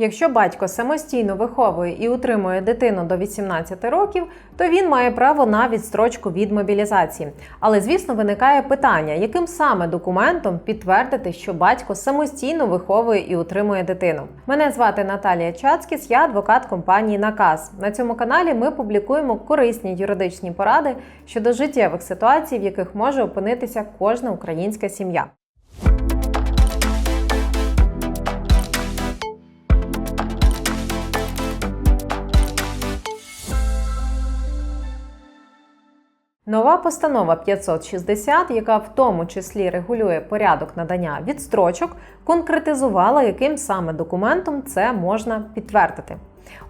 Якщо батько самостійно виховує і утримує дитину до 18 років, то він має право на відстрочку від мобілізації. Але звісно, виникає питання, яким саме документом підтвердити, що батько самостійно виховує і утримує дитину. Мене звати Наталія Чацкіс, я адвокат компанії Наказ. На цьому каналі ми публікуємо корисні юридичні поради щодо життєвих ситуацій, в яких може опинитися кожна українська сім'я. Нова постанова 560, яка в тому числі регулює порядок надання відстрочок, конкретизувала, яким саме документом це можна підтвердити.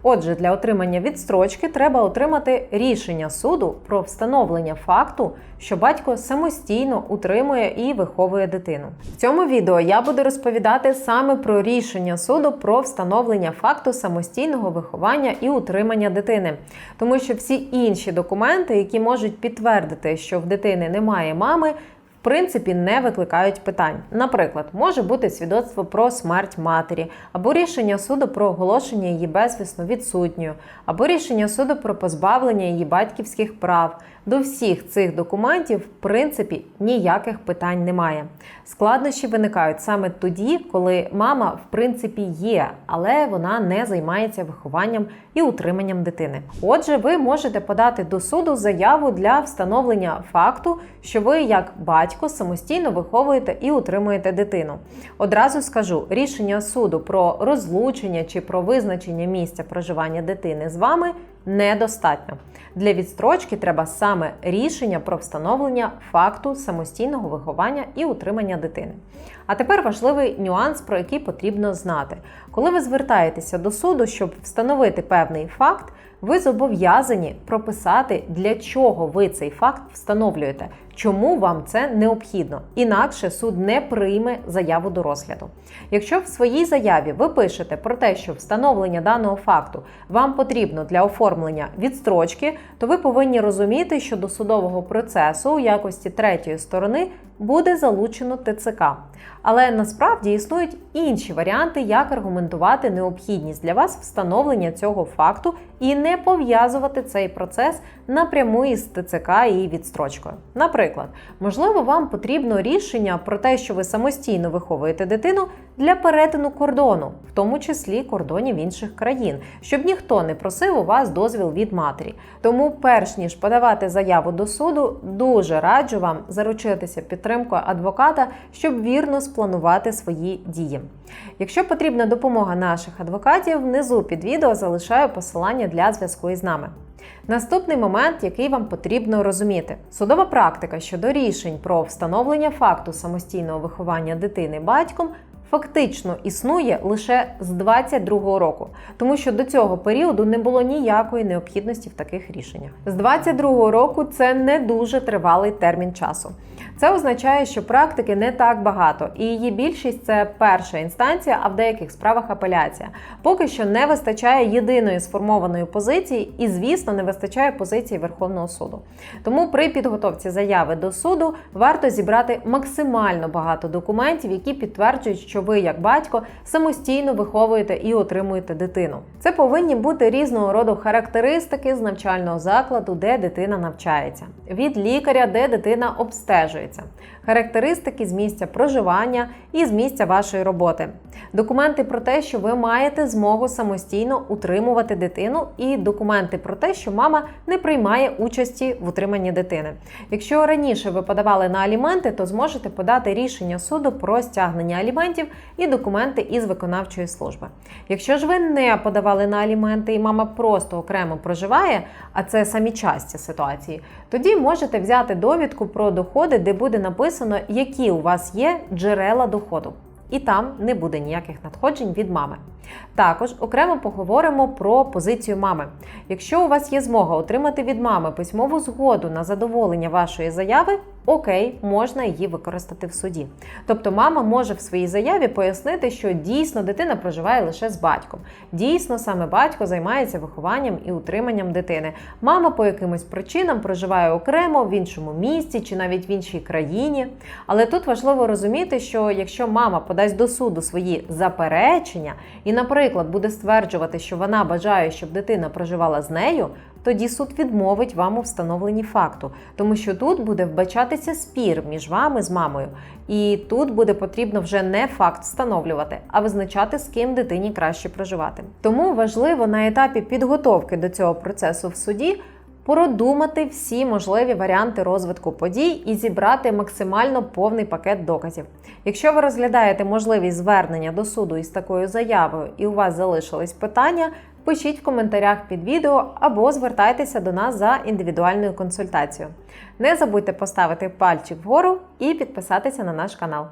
Отже, для отримання відстрочки треба отримати рішення суду про встановлення факту, що батько самостійно утримує і виховує дитину. В цьому відео я буду розповідати саме про рішення суду про встановлення факту самостійного виховання і утримання дитини, тому що всі інші документи, які можуть підтвердити, що в дитини немає мами, принципі не викликають питань. Наприклад, може бути свідоцтво про смерть матері, або рішення суду про оголошення її безвісно відсутньою, або рішення суду про позбавлення її батьківських прав. До всіх цих документів, в принципі, ніяких питань немає. Складнощі виникають саме тоді, коли мама в принципі є, але вона не займається вихованням і утриманням дитини. Отже, ви можете подати до суду заяву для встановлення факту, що ви, як батько, самостійно виховуєте і утримуєте дитину. Одразу скажу, рішення суду про розлучення чи про визначення місця проживання дитини з вами недостатньо. Для відстрочки треба саме рішення про встановлення факту самостійного виховання і утримання дитини. А тепер важливий нюанс, про який потрібно знати. Коли ви звертаєтеся до суду, щоб встановити певний факт, ви зобов'язані прописати, для чого ви цей факт встановлюєте, чому вам це необхідно. Інакше суд не прийме заяву до розгляду. Якщо в своїй заяві ви пишете про те, що встановлення даного факту вам потрібно для оформлення відстрочки, то ви повинні розуміти, що до судового процесу у якості третьої сторони буде залучено ТЦК. Але насправді існують інші варіанти, як аргументувати необхідність для вас встановлення цього факту і не пов'язувати цей процес напряму із ТЦК і відстрочкою. Наприклад, можливо, вам потрібно рішення про те, що ви самостійно виховуєте дитину для перетину кордону, в тому числі кордонів інших країн, щоб ніхто не просив у вас дозвіл від матері. Тому, перш ніж подавати заяву до суду, дуже раджу вам заручитися підтримкою адвоката, щоб вірно спланувати свої дії. Якщо потрібна допомога наших адвокатів, внизу під відео залишаю посилання для зв'язку із нами. Наступний момент, який вам потрібно розуміти: судова практика щодо рішень про встановлення факту самостійного виховання дитини батьком. Фактично існує лише з 22-го року, тому що до цього періоду не було ніякої необхідності в таких рішеннях. З 22-го року це не дуже тривалий термін часу. Це означає, що практики не так багато, і її більшість це перша інстанція, а в деяких справах апеляція. Поки що не вистачає єдиної сформованої позиції, і, звісно, не вистачає позиції Верховного суду. Тому при підготовці заяви до суду варто зібрати максимально багато документів, які підтверджують, що ви, як батько, самостійно виховуєте і отримуєте дитину. Це повинні бути різного роду характеристики з навчального закладу, де дитина навчається, від лікаря, де дитина обстежується, характеристики з місця проживання і з місця вашої роботи, документи про те, що ви маєте змогу самостійно утримувати дитину, і документи про те, що мама не приймає участі в утриманні дитини. Якщо раніше ви подавали на аліменти, то зможете подати рішення суду про стягнення аліментів і документи із виконавчої служби. Якщо ж ви не подавали на аліменти і мама просто окремо проживає, а це самі часті ситуації, тоді можете взяти довідку про доходи, де буде написано, які у вас є джерела доходу. І там не буде ніяких надходжень від мами. Також окремо поговоримо про позицію мами. Якщо у вас є змога отримати від мами письмову згоду на задоволення вашої заяви, окей, можна її використати в суді. Тобто, мама може в своїй заяві пояснити, що дійсно дитина проживає лише з батьком. Дійсно, саме батько займається вихованням і утриманням дитини. Мама по якимось причинам проживає окремо в іншому місті чи навіть в іншій країні. Але тут важливо розуміти, що якщо мама подасть до суду свої заперечення і, наприклад, буде стверджувати, що вона бажає, щоб дитина проживала з нею, тоді суд відмовить вам у встановленні факту, тому що тут буде вбачатися спір між вами з мамою, і тут буде потрібно вже не факт встановлювати, а визначати, з ким дитині краще проживати. Тому важливо на етапі підготовки до цього процесу в суді. Продумати всі можливі варіанти розвитку подій і зібрати максимально повний пакет доказів. Якщо ви розглядаєте можливість звернення до суду із такою заявою і у вас залишились питання, пишіть в коментарях під відео або звертайтеся до нас за індивідуальною консультацією. Не забудьте поставити пальчик вгору і підписатися на наш канал.